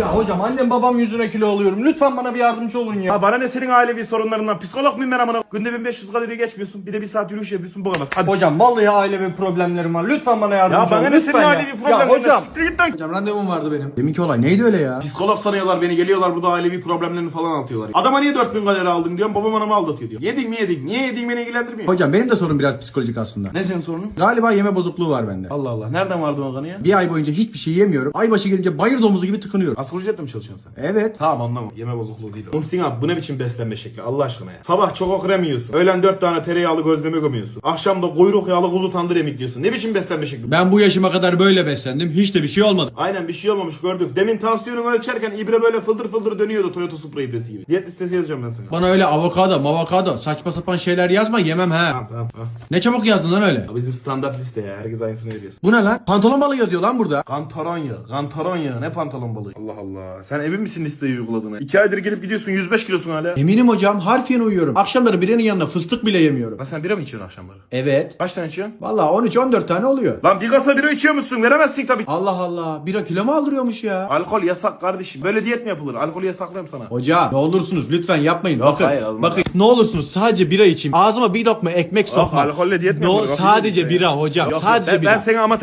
Ya hocam annem babam yüzüne kilo alıyorum. Lütfen bana bir yardımcı olun ya. Ya bana ne senin ailevi sorunlarından? Psikolog muyum ben amına? Günde 1500 kalori geçmiyorsun. Bir de bir saat yürüyüş yapıyorsun bu kadar. Hadi. Hocam vallahi ailevi problemlerim var. Lütfen bana yardımcı Ya olun. bana ne Lütfen senin ya. ailevi problemlerinden? Ya hocam. Siktir git lan. Hocam randevum vardı benim. Deminki olay neydi öyle ya? Psikolog sanıyorlar beni geliyorlar burada ailevi problemlerini falan anlatıyorlar. Adama niye 4000 kalori aldın diyorum babam anamı aldatıyor diyor. Yedin mi yedik? Niye yediğin beni ilgilendirmiyor. Hocam benim de sorun biraz psikolojik aslında. Ne senin sorunun? Galiba yeme bozukluğu var bende. Allah Allah. Nereden vardı o kanı ya? Bir ay boyunca hiçbir şey yemiyorum. Ay başı gelince bayır domuzu gibi tıkınıyorum. Asgari mi çalışıyorsun sen? Evet. Tamam anlamam. Yeme bozukluğu değil o. Muhsin abi bu ne biçim beslenme şekli Allah aşkına ya. Sabah çok okrem yiyorsun. Öğlen 4 tane tereyağlı gözleme gömüyorsun. Akşam da kuyruk yağlı kuzu tandır yemek yiyorsun. Ne biçim beslenme şekli? Ben bu yaşıma kadar böyle beslendim. Hiç de bir şey olmadı. Aynen bir şey olmamış gördük. Demin tansiyonunu ölçerken ibre böyle fıldır fıldır dönüyordu Toyota Supra ibresi gibi. Diyet listesi yazacağım ben sana. Bana öyle avokado, mavokado, saçma sapan şeyler yazma yemem he. Tamam tamam tamam. Ne çabuk yazdın lan öyle. Ya Bizim standart liste ya. Herkes aynısını veriyorsun. Bu ne lan? Pantolon balığı yazıyor lan burada. Kantaron yağı. Kantaron yağı. Ne pantolon balığı? Allah Allah. Sen emin misin listeyi uyguladığına? İki aydır gelip gidiyorsun 105 kilosun hala. Eminim hocam harfiyen uyuyorum. Akşamları birinin yanına fıstık bile yemiyorum. Lan sen bira mı içiyorsun akşamları? Evet. Kaç tane içiyorsun? Valla 13-14 tane oluyor. Lan bir kasa bira içiyor musun? Veremezsin tabii. Allah Allah. Bira kilo mu aldırıyormuş ya? Alkol yasak kardeşim. Böyle diyet mi yapılır? Alkolü yasaklıyorum sana. Hocam ne olursunuz lütfen yapmayın. Yok, bakın, hayır, olmaz. bakın ne olursunuz sadece bira içeyim. Ağzıma bir lokma ekmek sokma. alkolle diyet mi No, yapılır? Bak, sadece işte bira hocam. Yok, sadece ben, bira. ben seni ama